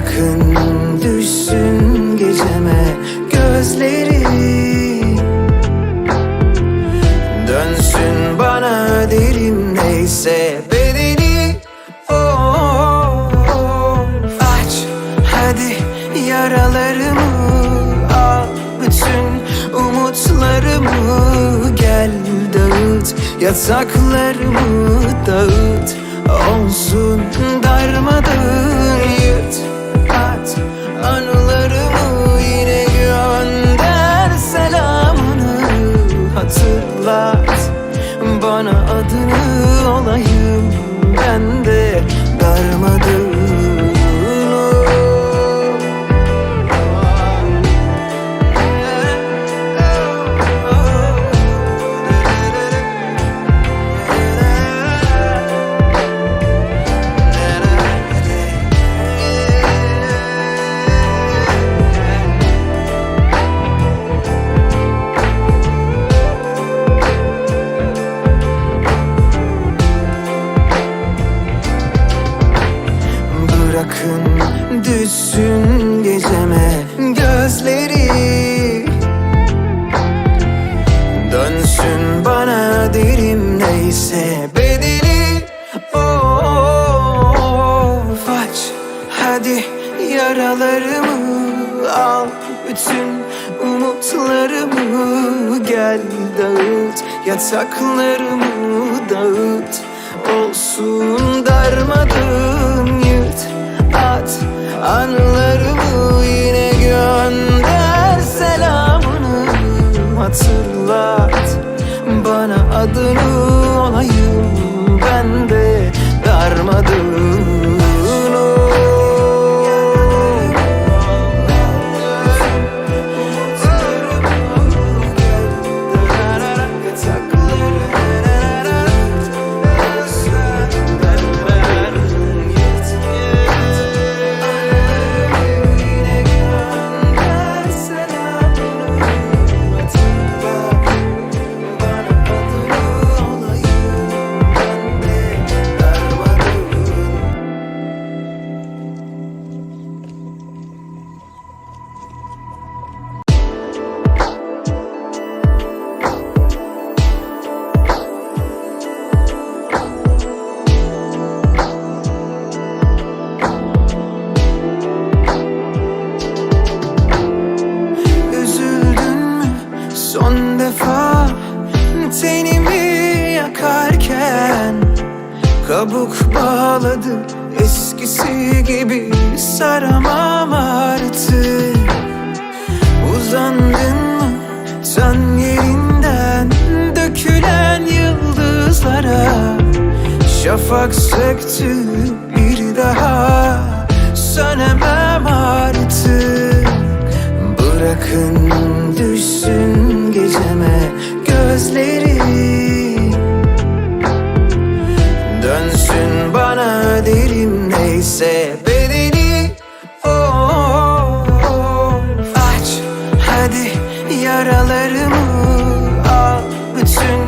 Bırakın düşsün geceme gözleri. Dönsün bana derim neyse bedeli oh, Aç hadi yaralarımı al bütün umutlarımı. Gel dağıt yataklarımı dağıt Olsun hadi yaralarımı al bütün umutlarımı Gel dağıt yataklarımı dağıt. Olsun darmadağın yırt at Anılarımı yine gönder selamını. Hatırlat Bana adını olayım ben de darmadağın tenimi yakarken Kabuk bağladı. Eskisi gibi saramam artık. Uzandın mı? Sen yerinden dökülen yıldızlara Şafak söktü bir daha. Sönemem artık. Bırakın düşsün geceme gözleri derim neyse bedeli oh, Aç hadi yaralarımı al bütün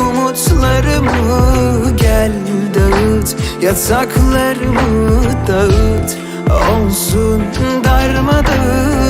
umutlarımı Gel dağıt yataklarımı dağıt. Olsun darmadağın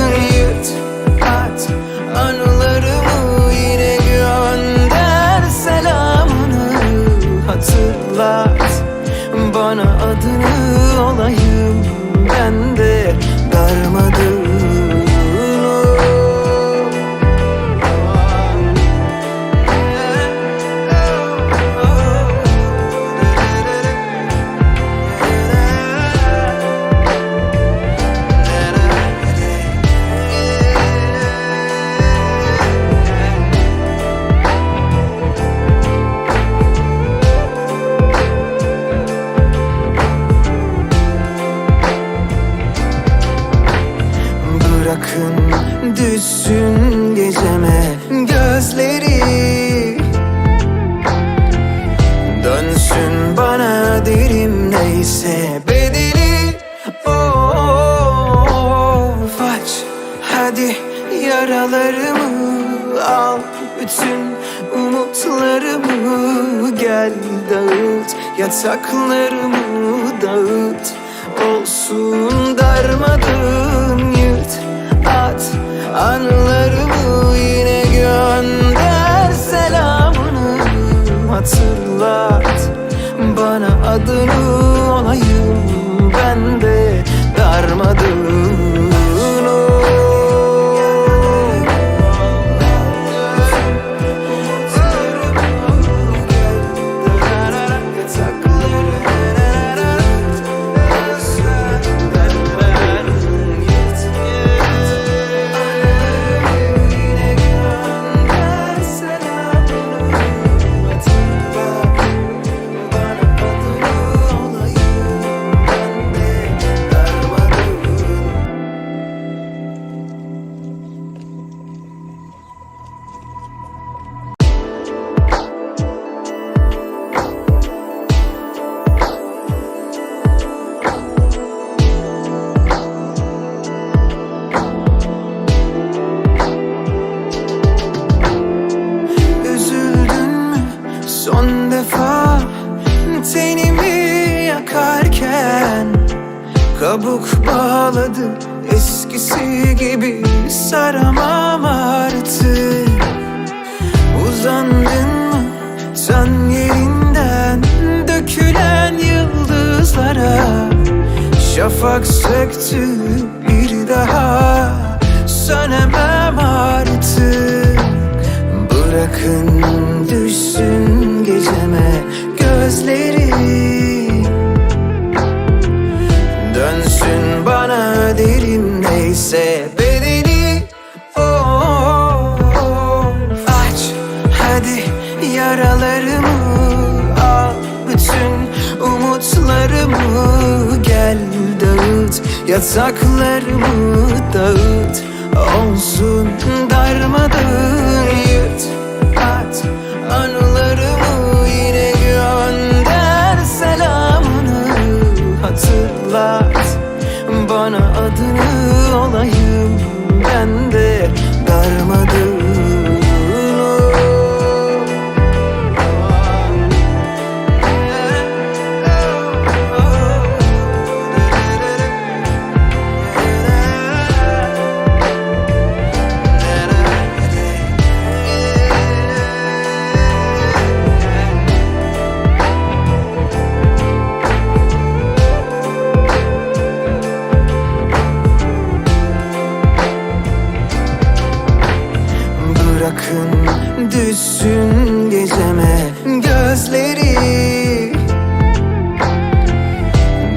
Anılarımı yine gönder selamını. Hatırlat bana adını olayım ben de Yataklarımı dağıt Olsun darmadağın yırt. At Anılarımı yine gönder selamını. Hatırlat bana adını olayım. Ben de darmadağın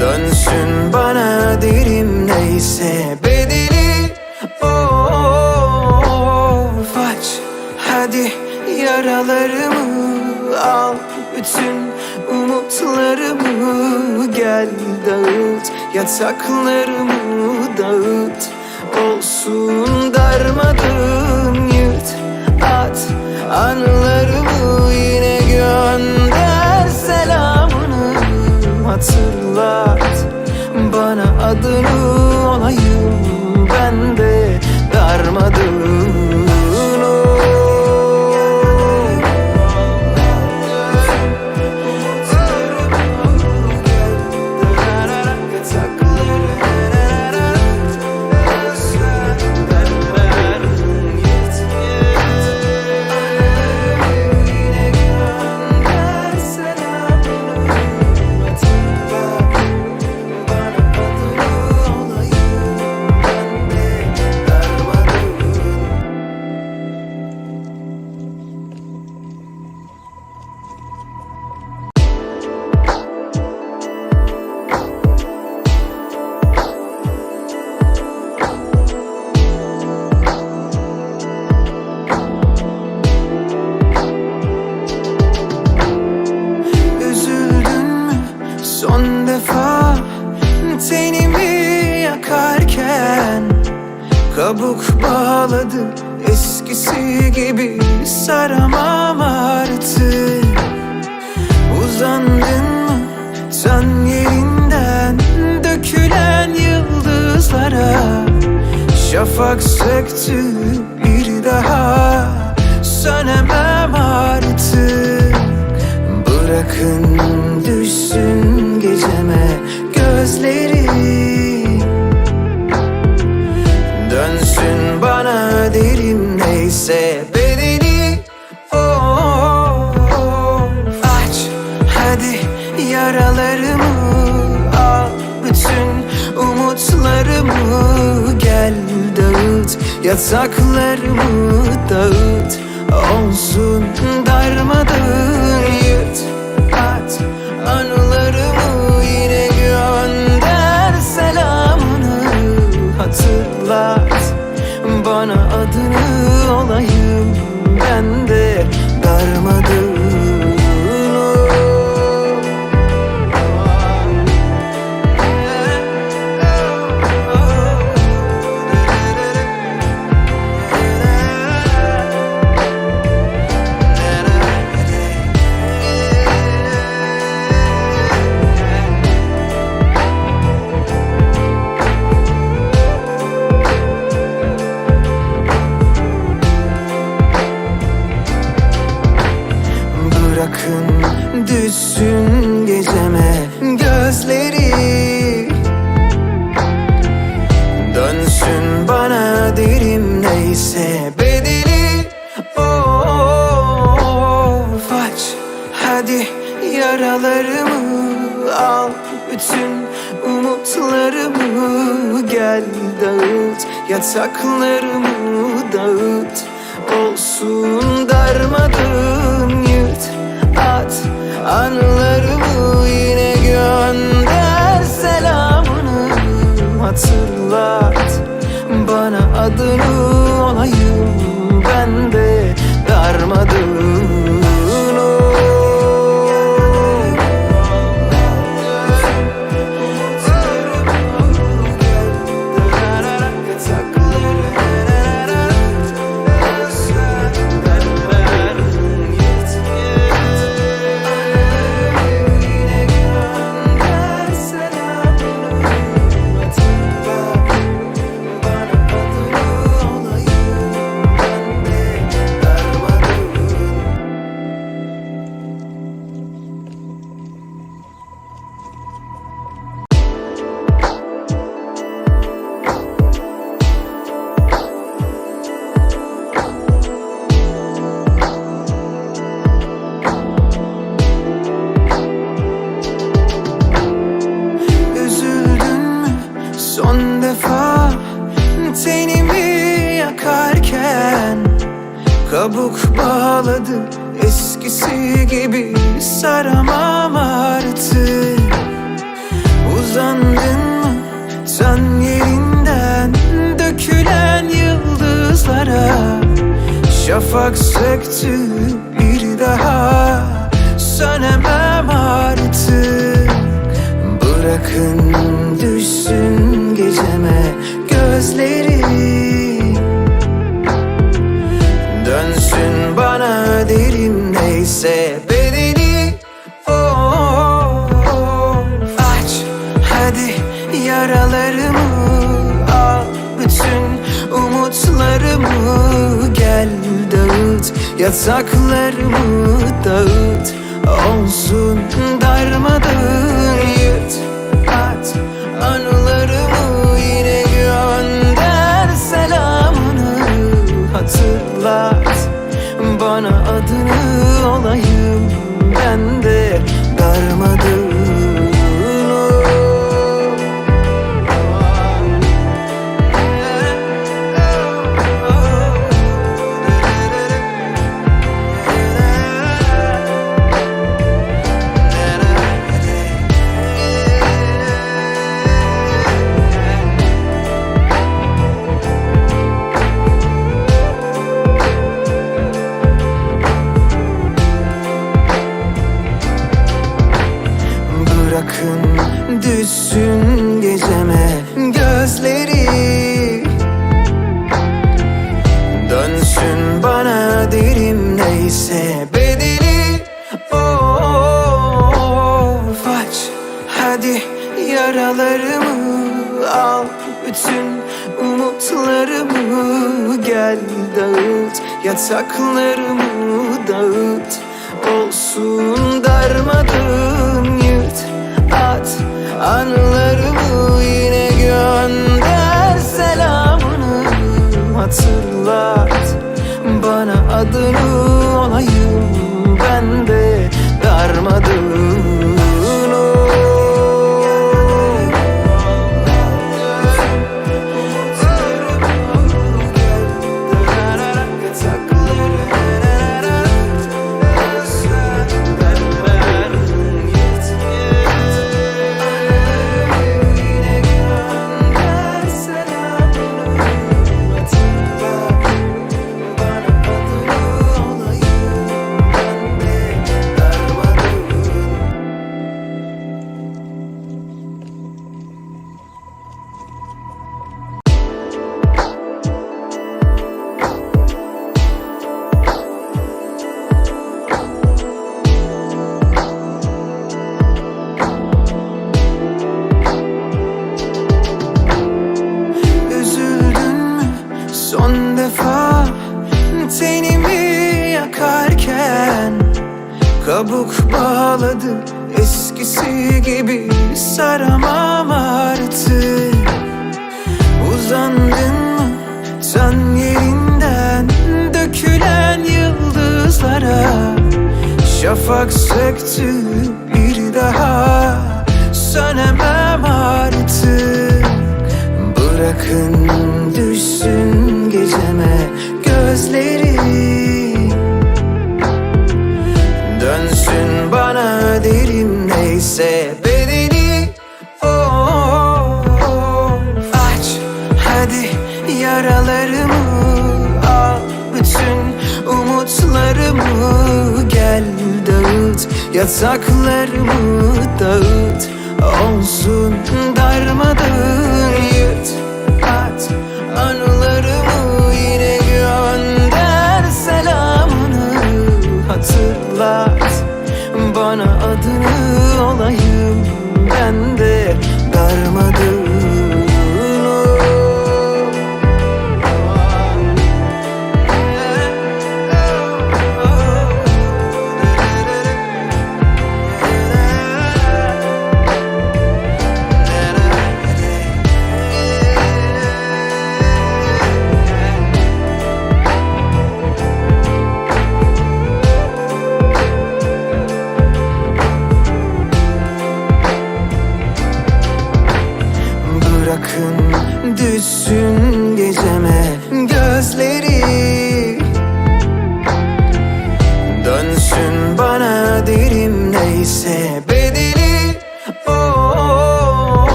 Dönsün bana derim neyse bedeli. Of aç. Hadi yaralarımı al Bütün umutlarımı gel dağıt. Yataklarımı dağıt. Olsun darmadağın yırt at Anılarımı Hatırlat. Bana adını olayım ben de darmadağın Çabuk bağladı eskisi gibi saramam artık. Uzandın mı sen yerinden dökülen yıldızlara? Şafak söktü bir daha sönemem artık. Bırakın düşsün geceme gözleri Yasaklarımı dağıt Olsun darma olsun darmadım yırt. At anılarımı yine gönder selamını. Hatırlat bana adını. Şafak söktü bir daha. Sönemem artık. Bırakın düşsün geceme. Gözleri Yataklarımı dağıt Olsun darmadağın Kabuk bağladı eskisi gibi saramam artık. Uzandın mı? Sen yerinden dökülen yıldızlara. Şafak söktü bir daha. Sönemem artık. Bırakın düşsün geceme gözleri neyse bedeni oh, Aç hadi yaralarımı al. Bütün umutlarımı Gel dağıt. Yataklarımı dağıt. Olsun darmadağın yırt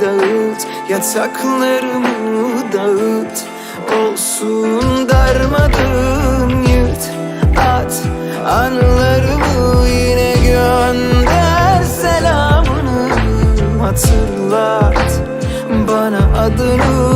dağıt yataklarımı dağıt. Olsun darmadağın yırt at Anılarımı yine gönder selamını. Hatırlat bana adını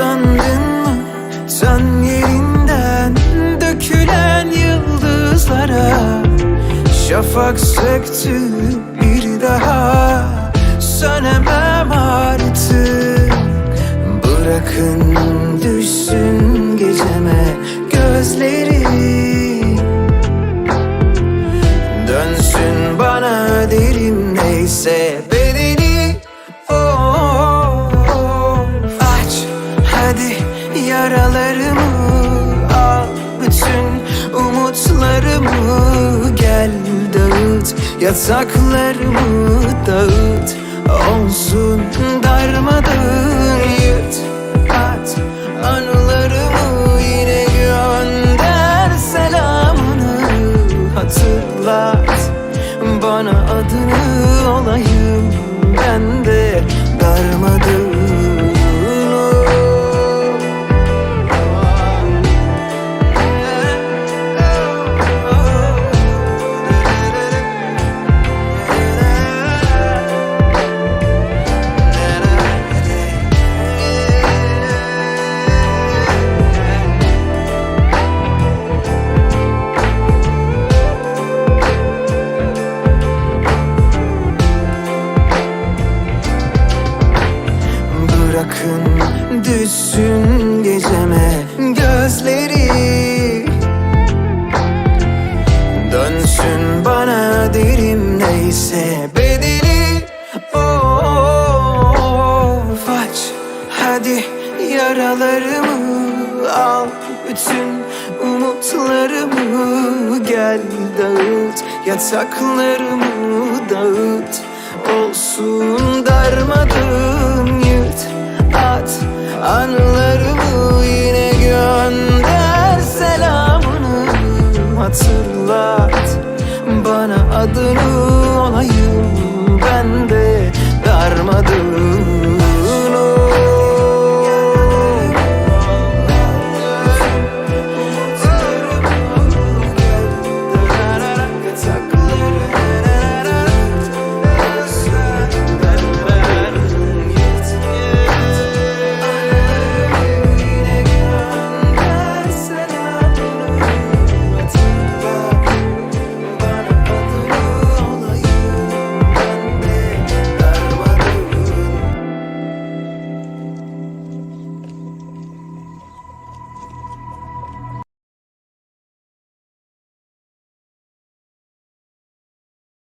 Uzandın mı? Sen yerinden dökülen yıldızlara Şafak söktü bir daha. Sönemem artık. Bırakın düşsün geceme gözleri dağıt yataklarımı dağıt Olsun darmadağın Bırakın düşsün geceme gözleri. Dönsün bana derim neyse bedeli. Of aç hadi yaralarımı al bütün umutlarımı. Gel dağıt yataklarımı do.